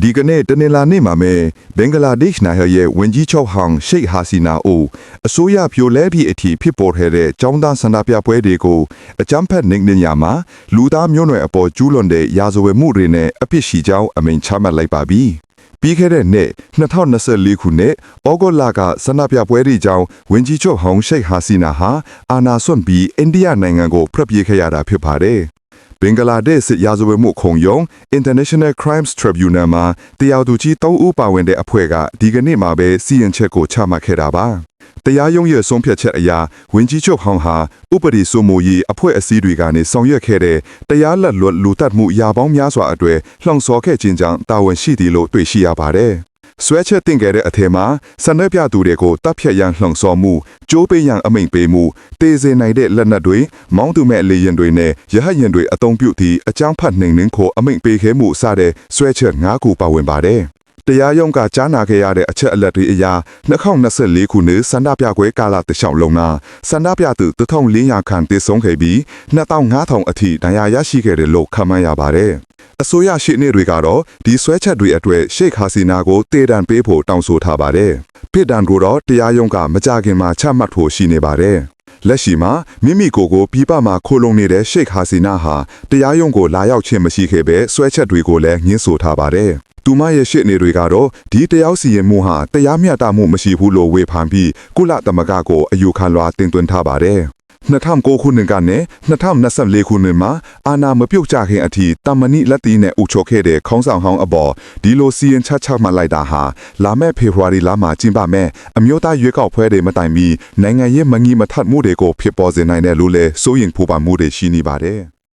ဒီကနေ့တနင်္လာနေ့မှာပဲဘင်္ဂလားဒေ့ရှ်နိုင်ငံရဲ့ဝန်ကြီးချုပ်ဟောင်းရှိတ်ဟာစီနာအိုအစိုးရပြိုလဲပြီးအထိဖြစ်ပေါ်ခဲ့တဲ့ចောင်းသားဆန္ဒပြပွဲတွေကိုအကြမ်းဖက်နှိမ်နင်းရမှာလူသားမျိုးနွယ်အပေါ်ကျူးလွန်တဲ့ရာဇဝတ်မှုတွေနဲ့အပြစ်ရှိကြောင်းအမိန့်ချမှတ်လိုက်ပါပြီ။ပြီးခဲ့တဲ့နှစ်2024ခုနှစ်ဩဂုတ်လကဆန္ဒပြပွဲတွေကြောင့်ဝန်ကြီးချုပ်ဟောင်းရှိတ်ဟာစီနာဟာအာဏာစွန့်ပြီးအိန္ဒိယနိုင်ငံကိုဖျက်ပြေးခဲ့ရတာဖြစ်ပါတယ်။ ဘင်္ဂလားဒေ့ရှ်စစ်ရာဇဝတ်မှုခုံရုံး International Crimes Tribunal မှာတရားသူကြီး3ဦးပါဝင်တဲ့အဖွဲ့ကဒီကနေ့မှာပဲစီရင်ချက်ကိုချမှတ်ခဲ့တာပါ။တရားရုံးရဲ့ဆုံးဖြတ်ချက်အရဝင်ကြီးချုပ်ဟောင်းဟာဥပဒေစိုးမိုးရေးအဖွဲ့အစည်းတွေကနေဆောင်ရွက်ခဲ့တဲ့တရားလက်လွတ်လူတတ်မှုရာပေါင်းများစွာအတွေ့လှောင်ဆော်ခဲ့ခြင်းကြောင့်တာဝန်ရှိသည်လို့တွေ့ရှိရပါတယ်။ ဆွဲချက်တင်ခဲ့တဲ့အထက်မှာစံနှက်ပြသူတွေကိုတပ်ဖြတ်ရန်လှုံ့ဆော်မှုကြိုးပေးရန်အမိန့်ပေးမှုတေးစေနိုင်တဲ့လက်နက်တွေမောင်းသူမဲ့လေရင်တွေနဲ့ရဟတ်ရင်တွေအသုံးပြုသည့်အကြောင်းဖတ်နှိမ်နှင်းခိုအမိန့်ပေးခဲ့မှုစတဲ့ဆွဲချက်၅ခုပါဝင်ပါတယ်။ တရားရုံးကကြားနာခဲ့ရတဲ့အချက်အလက်တွေအရ2024ခုနှစ်စန္ဒပြပွဲကာလတစ်လျှောက်လုံးကစန္ဒပြသူ1400ခန့်တည်ဆုံးခဲ့ပြီး2500အထိဒဏ်ရာရရှိခဲ့တယ်လို့ခန့်မှန်းရပါတယ်။အစိုးရရှိနေတွေကတော့ဒီဆွဲချက်တွေအတွက်ရှေခါစီနာကိုတေတံပေးဖို့တောင်းဆိုထားပါတယ်။ပြည်တံကိုတော့တရားရုံးကမကြခင်မှာချမှတ်ဖို့ရှိနေပါတယ်။လက်ရှိမှာမိမိကိုယ်ကိုပြပမှာခိုလုံနေတဲ့ရှေခါစီနာဟာတရားရုံးကိုလာရောက်ခြင်းမရှိခဲ့ပဲဆွဲချက်တွေကိုလည်းညှင်းဆိုထားပါတယ်။ သူမရဲ့ရှေ့နေတွေကတော့ဒီတရားစီရင်မှုဟာတရားမျှတမှုမရှိဘူးလို့ဝေဖန်ပြီးကုလသမဂ္ဂကိုအယူခံလွှာတင်သွင်းထားပါတယ်။2009ခုနှစ်ကနေ2024ခုနှစ်မှာအာနာမပြုတ်ကြခင်အထိတမဏိလက်တီနဲ့ဥချုပ်ခဲ့တဲ့ခေါင်းဆောင်ဟောင်းအပေါ်ဒီလိုစီရင်ချက်ချမှတ်လိုက်တာဟာလာမယ့်ဖေဖော်ဝါရီလမှာကျင်းပမယ့်အမျိုးသားရွေးကောက်ပွဲတွေမတိုင်မီနိုင်ငံရေးမငြိမထတ်မှုတွေကိုဖြစ်ပေါ်စေနိုင်တယ်လို့လည်းစိုးရင်ပူပန်မှုတွေရှိနေပါတယ်။